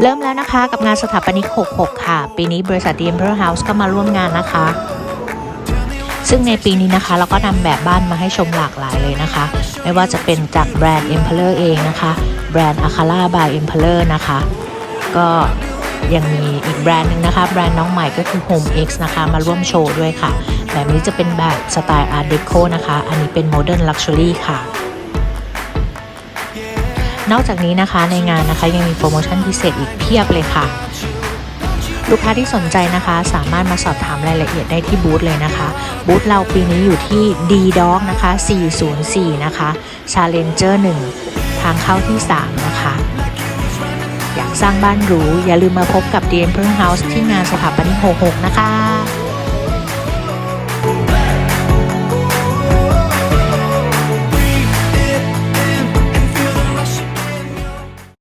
เริ่มแล้วนะคะกับงานสถาปนิก 66 ค่ะ ปีนี้บริษัท The Emperor House ก็มาร่วมงานนะคะ ซึ่งในปีนี้นะคะเราก็นำแบบบ้านมาให้ชมหลากหลายเลยนะคะ ไม่ว่าจะเป็นจากแบรนด์ Emperor เองนะคะ แบรนด์ a c a l a by Emperor นะคะ ก็ยังมีอีกแบรนด์หนึ่งนะคะ แบรนด์น้องใหม่ก็คือ Home X นะคะ มาร่วมโชว์ด้วยค่ะ แบบนี้จะเป็นแบบสไตล์ Art Deco นะคะ อันนี้เป็น Modern Luxury ค่ะ นอกจากนี้นะคะในงานนะคะยังมีโปรโมชั่นพิเศษอีกเพียบเลยค่ะ ลูกค้าที่สนใจนะคะสามารถมาสอบถามรายละเอียดได้ที่บูธเลยนะคะ บูธเราปีนี้อยู่ที่ D Dog นะคะ 404 นะคะ Challenger 1 ทางเข้าที่ 3 นะคะ อยากสร้างบ้านหรู อย่าลืมมาพบกับ The Emperor House ที่งานสถาปนิก66 นะคะ